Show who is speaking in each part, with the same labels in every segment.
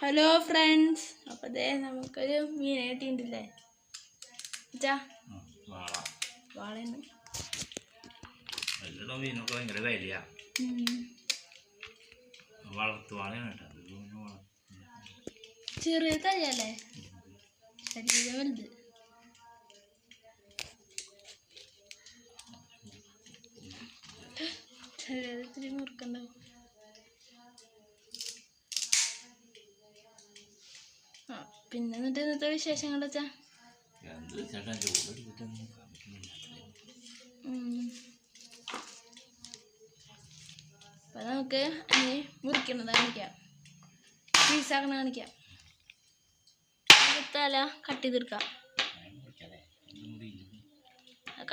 Speaker 1: Hello friends അപ്പോൾ ദേ നമുക്കൊരു മീൻ കിട്ടിയിട്ടില്ലേ? അച്ഛാ
Speaker 2: മീനൊക്കെ ഭയങ്കര വിലയാ. വളർത്തു വാളയാണ്
Speaker 1: ചെറിയ തയ്യല്ലേ ശരീരം വലുത്. ഇത്തിരി മുറുക്കണ്ടാവും ആ പിന്നെ എന്നിട്ട് ഇന്നത്തെ വിശേഷങ്ങൾ വെച്ചാ അപ്പൊ നമുക്ക് ഇനി മുറിക്കണത് കാണിക്കാം. പീസാക്കണ കാണിക്കാം. തല കട്ട് ചെയ്തെടുക്കാം.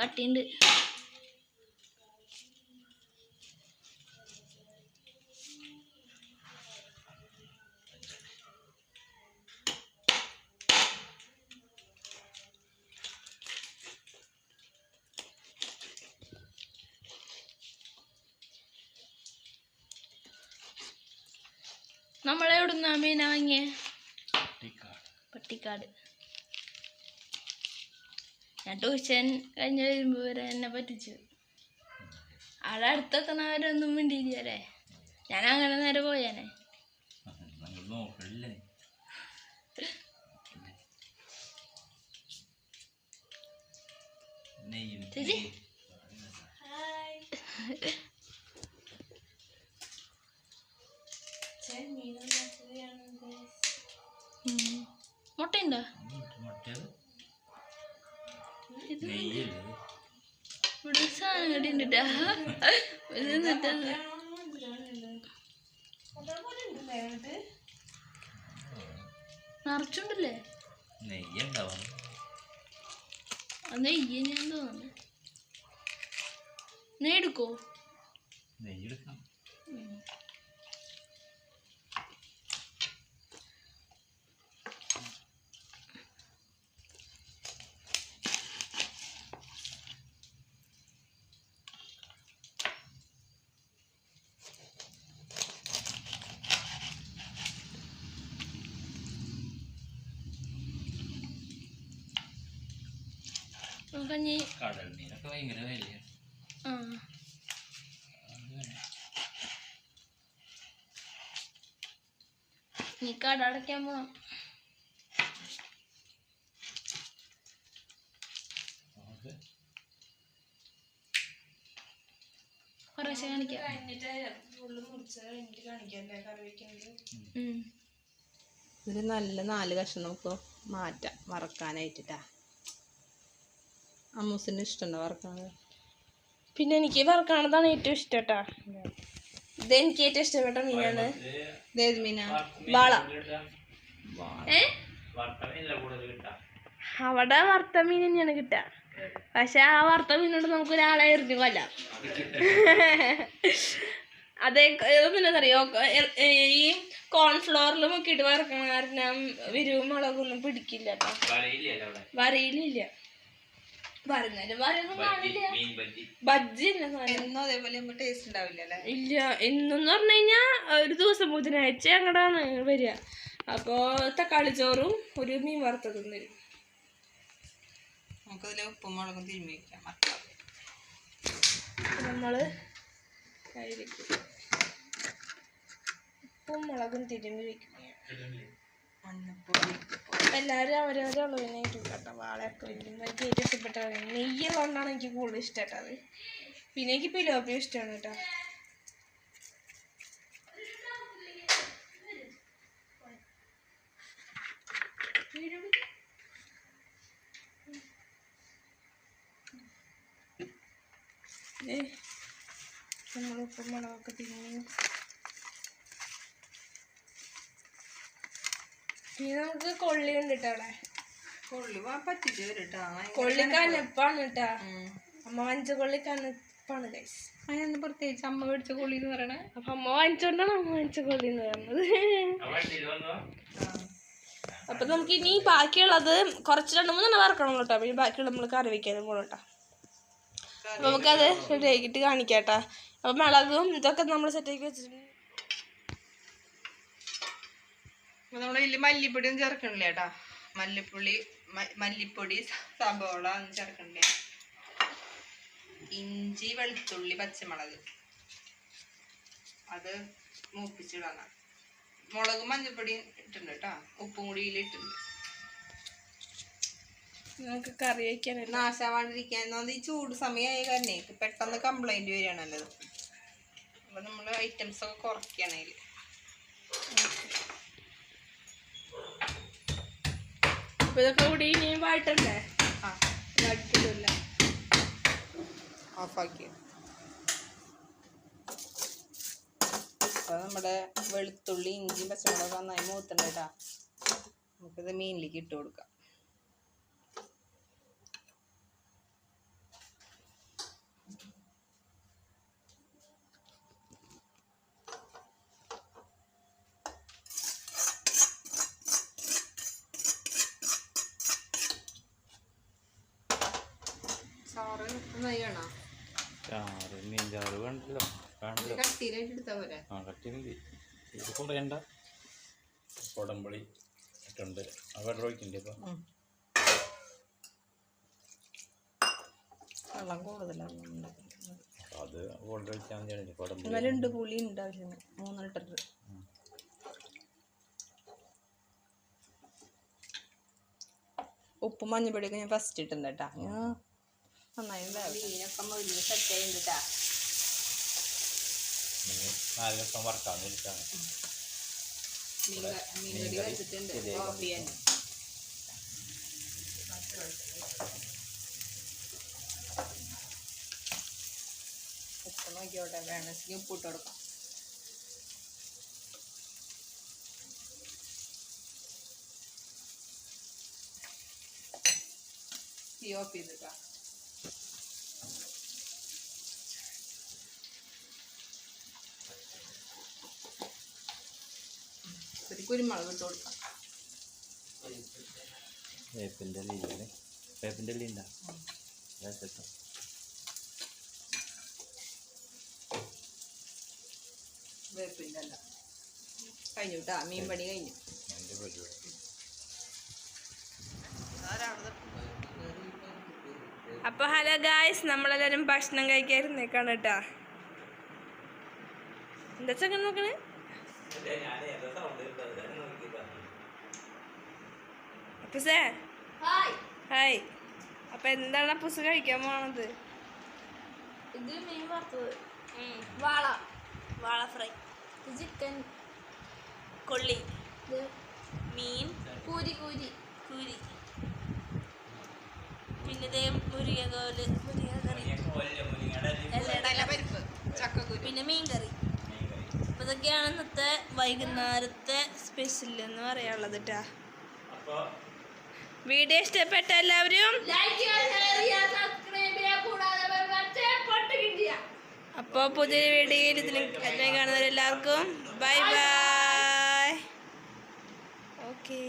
Speaker 1: കട്ടിണ്ട് കട്ടിയുണ്ട്. നമ്മളെവിടുന്ന മീന വാങ്ങിയേ. പട്ടിക്കാട്. ഞാൻ ട്യൂഷൻ കഴിഞ്ഞ് വരുമ്പോൾ വരെ എന്നെ പറ്റിച്ചു. അവിടെ അടുത്തെത്തണവരൊന്നും മിണ്ടിയില്ലേ അല്ലേ ഞാൻ അങ്ങനെ നേരെ പോയാനെ. ചേച്ചി. മുട്ടയുണ്ടോ
Speaker 2: നെയ്യെടുക്കോ
Speaker 1: ഇവിടെ ഒരു സാധനം കണ്ടിട്ടാ ഇത് എന്നിട്ടാ നിറച്ചുണ്ടല്ലേ?
Speaker 2: നെയ്യുണ്ടാവും
Speaker 1: അത് നെയ്യ് ഞാൻ തോന്നുന്നു. നെയ്യ്
Speaker 2: നെയ്യെടുക്കാം
Speaker 1: നമുക്കഞ്ഞി
Speaker 2: കടൽ മീനൊക്കെ ഭയങ്കര വിലയാണ്
Speaker 1: നീ കട അടയ്ക്കാൻ പോണം. കുറേശ്ശെ കാണിക്കാം. ഉം.
Speaker 3: ഒരു നല്ല നാല് കഷ്ണം നമുക്ക് മാറ്റാം വറക്കാനായിട്ടാ അമ്മൂസിന് ഇഷ്ടമുണ്ടോ വറക്കണത്
Speaker 1: പിന്നെ എനിക്ക് വറക്കണതാണ് ഏറ്റവും ഇഷ്ടം കേട്ടോ. ഇത് എനിക്ക് ഏറ്റവും ഇഷ്ടപ്പെട്ട മീനാണ്.
Speaker 3: ഇതേത് മീനാ.
Speaker 1: വാള. ഏ? അവിടെ വറുത്ത മീൻ തന്നെയാണ് കിട്ടുക പക്ഷെ ആ വറുത്ത മീനോട് നമുക്ക് ഒരാളെ എറിഞ്ഞു കൊല്ലാം അതെ പിന്നെന്തറിയോ ഈ കോൺഫ്ലോറിൽ മുക്കിയിട്ട് വറക്കണ കാരണം വിരുവും മുളകൊന്നും പിടിക്കില്ല വരയിലില്ല. ഇല്ല എന്നു പറഞ്ഞു കഴിഞ്ഞാ ഒരു ദിവസം ബുധനാഴ്ച അങ്ങടാണ് വരിക. അപ്പോ തക്കാളി ചോറും ഒരു മീൻ വറുത്തതും തരും.
Speaker 3: നമുക്കതിൽ ഉപ്പും മുളകും തിരുമ്മി വയ്ക്കാം
Speaker 1: നമ്മൾ ഉപ്പും മുളകും തിരുമ്പി വെക്കും.
Speaker 3: മഞ്ഞപ്പൊടി
Speaker 1: എല്ലാവരും അവരവരെ ഉള്ളതിനെ കേട്ടോ വാളയൊക്കെ വയ്ക്കും എനിക്ക് ഏറ്റവും ഇഷ്ടപ്പെട്ട നെയ്യുള്ളതുകൊണ്ടാണ് എനിക്ക് കൂടുതൽ ഇഷ്ടപ്പെട്ടത്. പിന്നെ എനിക്ക് പിലോപ്പിയും ഇഷ്ടമാണ് കേട്ടോ. നമ്മൾ ഉപ്പും മുളകൊക്കെ തിരിഞ്ഞു പിന്നെ നമുക്ക് കൊള്ളി ഉണ്ട് കേട്ടോ. അവിടെ
Speaker 3: കൊള്ളി പറ്റിച്ച് കേട്ടോ.
Speaker 1: കേട്ടാ അമ്മ വാങ്ങിച്ച കൊള്ളി കനപ്പാണ് ഗൈസ്
Speaker 3: അതിനൊന്ന് പ്രത്യേകിച്ച് അമ്മ മേടിച്ച കൊള്ളി എന്ന് പറയണേ?
Speaker 1: അപ്പൊ അമ്മ വാങ്ങിച്ചോണ്ടാണ് അമ്മ വാങ്ങിച്ച കൊള്ളി എന്ന് പറയുന്നത് അപ്പൊ നമുക്ക് ഇനി ബാക്കിയുള്ളത് കുറച്ച് രണ്ട് മൂന്നെണ്ണം വറക്കണം കേട്ടോ. പിന്നെ ബാക്കിയുള്ള നമ്മൾ കറി വെക്കാനും പോകണം കേട്ടോ. അപ്പൊ നമുക്കത് റെഡി ആക്കിയിട്ട് കാണിക്കാം കേട്ടോ. അപ്പൊ മുളകും ഇതൊക്കെ നമ്മൾ സെറ്റാക്കി വെച്ചിട്ടുണ്ട്.
Speaker 3: അപ്പൊ നമ്മൾ ഇതിൽ മല്ലിപ്പൊടി ഒന്നും ചേർക്കണില്ല കേട്ടാ മല്ലിപ്പൊടി മല്ലിപ്പൊടി സബോള ഒന്നും ചേർക്കണില്ല? ഇഞ്ചി വെളുത്തുള്ളി പച്ചമുളക്. അത് മൂപ്പിച്ചിടാന്ന. മുളകും മഞ്ഞപ്പൊടിയും ഇട്ടുണ്ട് കേട്ടാ ഉപ്പും കൂടി ഇട്ടുണ്ട്
Speaker 1: നമുക്ക് കറി വയ്ക്കാൻ
Speaker 3: നാശാവാണ്ടിരിക്കാൻ ഈ ചൂട് സമയമായ കാരണേ പെട്ടെന്ന് കംപ്ലൈന്റ് വരികയാണല്ലോ. അപ്പൊ നമ്മൾ ഐറ്റംസ് ഒക്കെ
Speaker 1: അപ്പൊ ഇതൊക്കെ കൂടി ഇനിയും വാട്ടണ്ടേ
Speaker 3: ആ
Speaker 1: വാട്ടിട്ടില്ല
Speaker 3: ഓഫാക്കി. അപ്പൊ നമ്മുടെ വെളുത്തുള്ളി ഇഞ്ചി പച്ചമുളക് നന്നായി മൂത്തണ്ട കേട്ടാ. നമുക്കിത് മീനിലേക്ക് ഇട്ട് കൊടുക്കാം.
Speaker 2: ചാറ് മീൻ ചാറ് വേണ്ടല്ലോ വേണ്ടല്ലോ ആ കട്ടിയില്ല ഇത് കുറയണ്ട കൊടമ്പളി ഇട്ടുണ്ട്. ആ വെള്ളം ഒഴിക്കണ്ടേ ഇപ്പം?
Speaker 3: വെള്ളം കൂടുതലാണ്.
Speaker 2: അത് വെള്ളം ഒഴിച്ചാൽ
Speaker 3: പുളി ഉണ്ട് ആവശ്യത്തിന് മൂന്ന് ലിറ്റർ. ഉപ്പും മഞ്ഞപ്പൊടിയൊക്കെ ഞാൻ ഫസ്റ്റ് ഇട്ടുണ്ട് കേട്ടാ. നന്നായി മീനൊക്കെ മൊരിഞ്ഞ് സെറ്റ് ആയിട്ടാ
Speaker 2: നാല് ദിവസം വറക്കാന്ന്
Speaker 3: വിളിച്ചാണ് ഉപ്പ് നോക്കിയോട്ടെ വേണമെങ്കിൽ ഉപ്പ് ഇട്ട് കൊടുക്കാം. തീ ഓഫ് കുരുമുളക് ഇട്ട് കൊടുക്കാം.
Speaker 2: വേപ്പിന്റെ ഇല്ലേ വേപ്പിന്റെ ഇല്ല ഉണ്ടാ വേപ്പിട്ടോ.
Speaker 3: വേപ്പിന്റെ അല്ല കഴിഞ്ഞു കേട്ടോ മീൻ പണി കഴിഞ്ഞു.
Speaker 2: എന്റെ പരിപാടി.
Speaker 1: അപ്പൊ ഹലോ ഗായ്സ് നമ്മളെല്ലാരും ഭക്ഷണം കഴിക്കാതിരുന്നേക്കാണ് കേട്ടാ. എന്താ ചങ്ങനെ നോക്കണേ? അപ്പുസേ? ഹായ്. അപ്പൊ എന്താണ് അപ്പുസ് കഴിക്കാൻ പോണത്?
Speaker 4: ഇത് മീൻ വറുത്തത്. വാള.
Speaker 1: വാള ഫ്രൈ.
Speaker 4: ചിക്കൻ.
Speaker 1: കൊള്ളി. മീൻ.
Speaker 4: കൂരി കൂരി
Speaker 1: കൂരി പിന്നെ ഇതേ മുരിങ്ങ കറി.
Speaker 3: പരിപ്പ്. ചക്കക്കുരു.
Speaker 1: പിന്നെ മീൻ കറി അപ്പൊ ഇതൊക്കെയാണ് ഇന്നത്തെ വൈകുന്നേരത്തെ സ്പെഷ്യൽ എന്ന് പറയാനുള്ളത് കേട്ടാ വീഡിയോ ഇഷ്ടപ്പെട്ട എല്ലാവരും
Speaker 4: ലൈക്ക് ചെയ്യുക ഷെയർ ചെയ്യുക സബ്സ്ക്രൈബ് ചെയ്യുക കൂടാതെ മറ്റേ
Speaker 1: അപ്പോൾ പുതിയൊരു വീഡിയോയിൽ ഇതിന് എന്നെ കാണുന്നവരെല്ലാവർക്കും ബൈ ബൈ ഓക്കേ